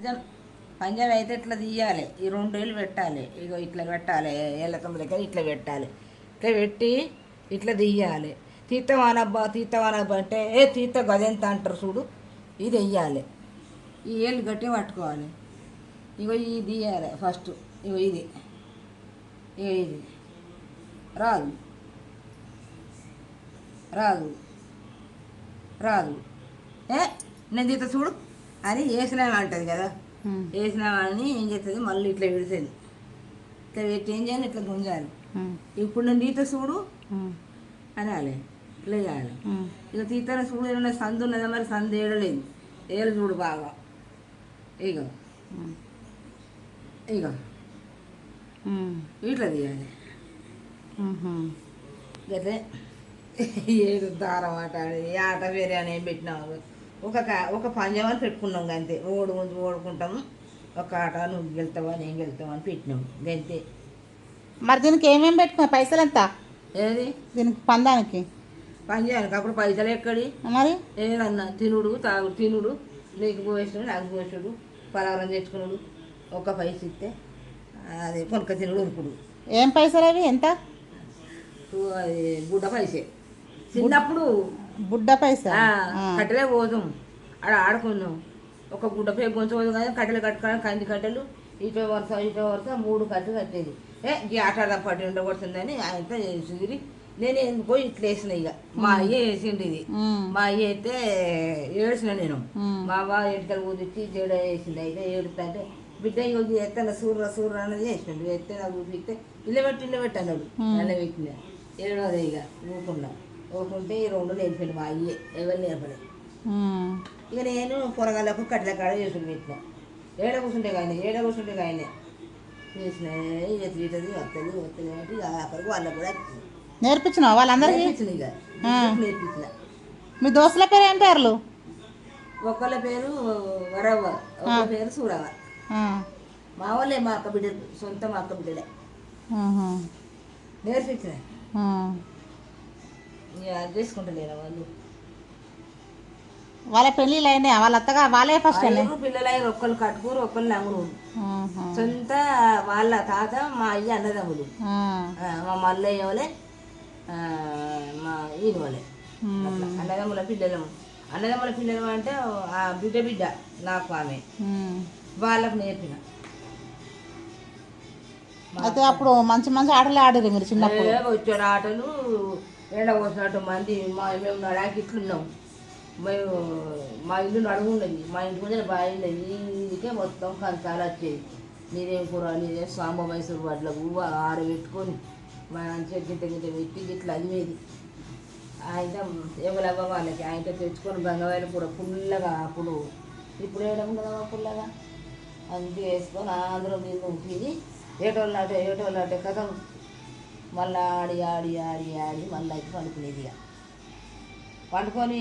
పంజం పంజం అయితే ఇట్లా తీయాలి. ఈ రెండు వేలు పెట్టాలి. ఇగో ఇట్లా పెట్టాలి. ఏళ్ళ తొమ్మిది దగ్గర ఇట్లా పెట్టాలి. ఇట్లా పెట్టి ఇట్లా తీయాలి. తీర్థవానబ్బా తీర్థమానబ్బా అంటే ఏ తీర్థ గదెంత అంటారు చూడు? ఇది వెయ్యాలి. ఈ ఏళ్ళు గట్టి పట్టుకోవాలి. ఇగో ఇది తీయాలి ఫస్ట్. ఇగో ఇది. ఇగో ఇది. రాదు. రాదు. రాదు. ఏ? నేను తీత చూడు. అని వేసినామా అంటది కదా. ఉమ్, వేసినామని ఏం చేస్తుంది మళ్ళీ ఇట్లా విడుతుంది ఇట్లా పెట్టి ఏం చేయాలి? ఇట్లా గుంజాలి. ఇప్పుడు నేను తీత చూడు అనాలి. ఇట్లా చేయాలి. ఇక తీతన చూడు ఏమన్నా సందు ఉన్నదా? మరి సందు ఏడలేదు. ఏలు చూడు బాగా. ఇగో ఉమ్, ఇట్లా తీయాలి. అయితే ఏడు దారం ఆట ఆట వేరే అని ఏం పెట్టినాము ఒక ఒక పంజం అని పెట్టుకున్నాం అంతే ఓడు ముందు ఓడుకుంటాము ఒక ఆట నువ్వు గెలుతావా నేను గెలుతావా అని పెట్టినాము గంతే. మరి దీనికి ఏమేమి పెట్టుకున్నా పైసలు ఎంత? ఏది? దీనికి పందానికి? పంజానికి అప్పుడు పైసలు ఎక్కడి? మరి? ఏదన్నా? తినుడు తాగుడు తినుడు. నీకు పోసుడు నాకు పోసుడు పలవరం తెచ్చుకున్నాడు. ఒక పైస ఇస్తే అది కొనుక్క తినుడు ఉరుకుడు. ఏం పైసలు అవి? ఎంత? అది గుడ్డ పైసే. చిన్నప్పుడు బుడ్డ పైస. కట్టెలే పోదాం. ఆడ ఆడుకుందాం. ఒక గుడ్డ కొంచెం పోదు కానీ కట్టెలు కట్టుకోవడం కంది కట్టెలు ఇటో వరుస ఇటో వరుస మూడు కట్టెలు కట్టేది. ఏ ఈ ఆట పట్టి ఉండకూడుతుందని ఆయనతో చూసి నేను ఎందుకో ఇట్లా వేసిన ఇక. మా అయ్య వేసిండు ఇది. మా అయ్య అయితే ఏడ్చిన నేను. మా బావ ఎడకలు ఊదిచ్చి జడ వేసిండు అయితే ఏడుతా అంటే బిడ్డ ఇది ఎత్తన సూర్ర సూర్ర అన్నది వేసిండు ఎత్తే నాకు ఇల్లు పెట్టి ఇల్లు పెట్టి అన్నాడు. అల్ల పెట్టిన ఏడవదే ఇక ఊకున్నా ఊకుంటే ఈ రెండు నేర్పిండు మా అయ్యే. ఎవరు నేర్పలేదు ఉమ్. ఇక నేను పొరగాళ్ళకు కట్ల కాడ చేసుకుని పెట్టిన. ఏడ కూర్చుంటే కానీ ఏడ కూర్చుంటే కానీ చేసిన ఇక తీటది వస్తుంది వస్తుంది అంటే ఇక అక్కడికి వాళ్ళకు కూడా నేర్పించినావా వాళ్ళందరికీ? నేర్పించిన ఇక. నేర్పించిన? మీ దోస్తుల పేరు ఏం పేర్లు? ఒకళ్ళ పేరు వరవ్వ ఒకళ్ళ పేరు సూరవ్వ. మా వాళ్ళే మా అక్క బిడ్డ సొంత మా అక్క బిడ్డలే. నేర్పించిన? చేసుకుంటలేరా వాళ్ళు? వాళ్ళ పెళ్ళిళ్ళు అయినాయా వాళ్ళ అత్తగా వాళ్ళే ఫస్ట్ ఐదుగురు పిల్లలైన ఒక్కళ్ళు కట్టుకోరు ఒక్కళ్ళు నంగురు సొంత వాళ్ళ తాత మా అయ్య అన్నదమ్ములు. మా మల్లయ్య వాళ్ళే మా ఈయన వాళ్ళే అన్నదమ్ముల పిల్లలు అన్నదమ్ముల పిల్లలు అంటే ఆ బిడ్డ బిడ్డ నాకు ఆమె. వాళ్ళకు నేర్పిన. అయితే అప్పుడు మంచి మంచి ఆటలు ఆడారు మీరు చిన్నప్పుడు? ఏ వచ్చాడు ఆటలు. ఎండ పోసినట్టు మంది మా మేము నడాకి ఇట్లున్నాం. మేము మా ఇల్లు నడుము మా ఇంటి ముందర బావి ఉన్నది ఇందుకే మొత్తం కంచాలు వచ్చేది నీదేం కూర నీదే సాంబ మైసూరు వడ్ల పువ్వు ఆరబెట్టుకొని మంచిగా గింత గింత పెట్టి ఇట్లా అదివేది ఆయన ఎవరవ్వ వాళ్ళకి ఆయన తెచ్చుకొని గంగవాయలు కూడా పుల్లగా అప్పుడు. ఇప్పుడు వేయడం కదా పుల్లగా? అందుకే వేసుకొని ఆంధ్రం తిని తిని ఏటోళ్ళు అటే ఏటోళ్ళు అటే కదా మళ్ళీ ఆడి ఆడి ఆడి ఆడి మళ్ళీ అయితే పండుకునేది ఇక. పండుకొని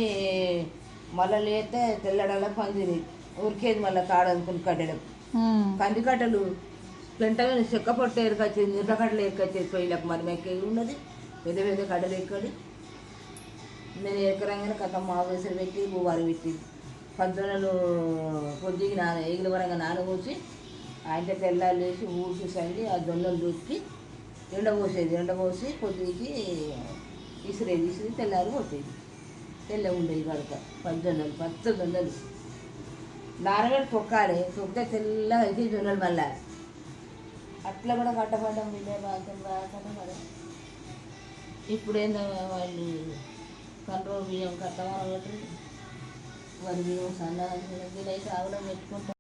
మళ్ళీ లేస్తే తెల్లడల్లా పందిరి. ఉరికేది మళ్ళీ కాడనుకుని కట్టెలకు ఉమ్, కంది కట్టెలు. పెంట మీద చెక్క పొట్టు ఎరుకొచ్చేది నిర్ర కట్టలు ఎరుకొచ్చేది పొయ్యిలకు మరి మెక్కే ఉన్నది పెద్ద పెద్ద కట్టెలు ఎక్కడి నేను ఎక్కరంగానే కథ మా వేసరి పెట్టి గువ్వాలు పెట్టి పద్దొనలు కొద్దిగా నాన ఎగిన వరంగా నానబోసి ఆయన తెల్లాలు వేసి ఊడ్చి సండి ఆ దొన్నలు దొక్కి ఎండబోసేది ఎండబోసి కొద్దికి ఇసిరేది ఇసిరి తెల్లారి కొట్టేది తెల్ల ఉండేది కనుక పద్దొన్నలు పచ్చ దొన్నలు నారవేలు తొక్కాలి తొక్కితే తెల్లగా అయితే జొన్నలు మళ్ళా అట్లా కూడా కట్టబడ్డం వీళ్ళే బాధ్యం రాకుండా మరి ఇప్పుడు ఏందో వాళ్ళు కంట్రోల్ బియ్యం కట్టమని ఒకటి వరి బియ్యం సన్న అయితే ఆవులో పెట్టుకుంటాం